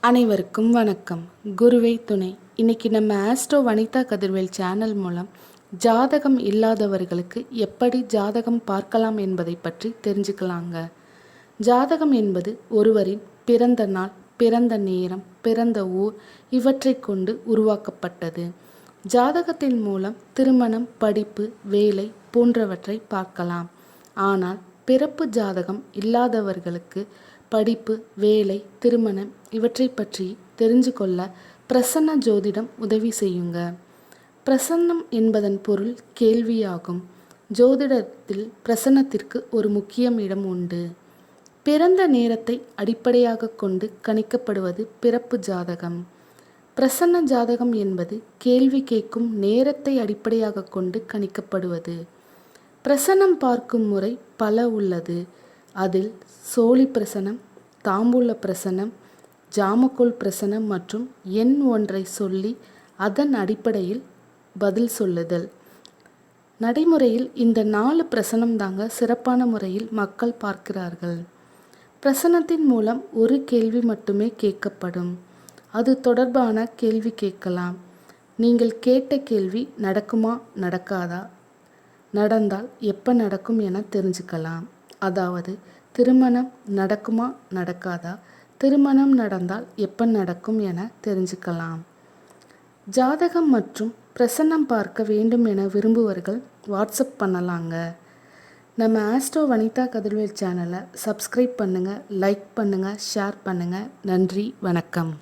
அனைவருக்கும் வணக்கம். குருவை துணை. இன்னைக்கு நம்ம ஆஸ்ட்ரோ வனிதா கதிர்வேல் சேனல் மூலம் ஜாதகம் இல்லாதவர்களுக்கு எப்படி ஜாதகம் பார்க்கலாம் என்பதை பற்றி தெரிஞ்சுக்கலாங்க. ஜாதகம் என்பது ஒருவரின் பிறந்த நாள் பிறந்த நேரம் பிறந்த ஊர் இவற்றை கொண்டு உருவாக்கப்பட்டது. ஜாதகத்தின் மூலம் திருமணம் படிப்பு வேலை போன்றவற்றை பார்க்கலாம். ஆனால் பிறப்பு ஜாதகம் இல்லாதவர்களுக்கு படிப்பு வேலை திருமணம் இவற்றை பற்றி தெரிஞ்சு கொள்ள பிரசன்ன ஜோதிடம் உதவி செய்யுங்க. பிரசன்னம் என்பதன் பொருள் கேள்வியாகும். ஜோதிடத்தில் பிரசன்னத்திற்கு ஒரு முக்கியம் இடம் உண்டு. பிறந்த நேரத்தை அடிப்படையாக கொண்டு கணிக்கப்படுவது பிறப்பு ஜாதகம். பிரசன்ன ஜாதகம் என்பது கேள்வி கேட்கும் நேரத்தை அடிப்படையாக கொண்டு கணிக்கப்படுவது. பிரசனம் பார்க்கும் முறை பல உள்ளது. அதில் சோழி பிரசனம் தாம்பூல பிரசனம் ஜாமக்கோல் பிரசனம் மற்றும் எண் ஒன்றை சொல்லி அதன் அடிப்படையில் பதில் சொல்லுதல். நடைமுறையில் இந்த நாலு பிரசனம் தாங்க சிறப்பான முறையில் மக்கள் பார்க்கிறார்கள். பிரசனத்தின் மூலம் ஒரு கேள்வி மட்டுமே கேட்கப்படும். அது தொடர்பான கேள்வி கேட்கலாம். நீங்கள் கேட்ட கேள்வி நடக்குமா நடக்காதா? நடந்தால் எப்போ நடக்கும் என தெரிஞ்சுக்கலாம். அதாவது திருமணம் நடக்குமா நடக்காதா? திருமணம் நடந்தால் எப்போ நடக்கும் என தெரிஞ்சுக்கலாம். ஜாதகம் மற்றும் பிரசன்னம் பார்க்க வேண்டும் என விரும்புவர்கள் வாட்ஸ்அப் பண்ணலாங்க. நம்ம ஆஸ்ட்ரோ வனிதா கதிர்வேல் சேனலை சப்ஸ்கிரைப் பண்ணுங்கள் லைக் பண்ணுங்கள் ஷேர் பண்ணுங்கள் நன்றி வணக்கம்.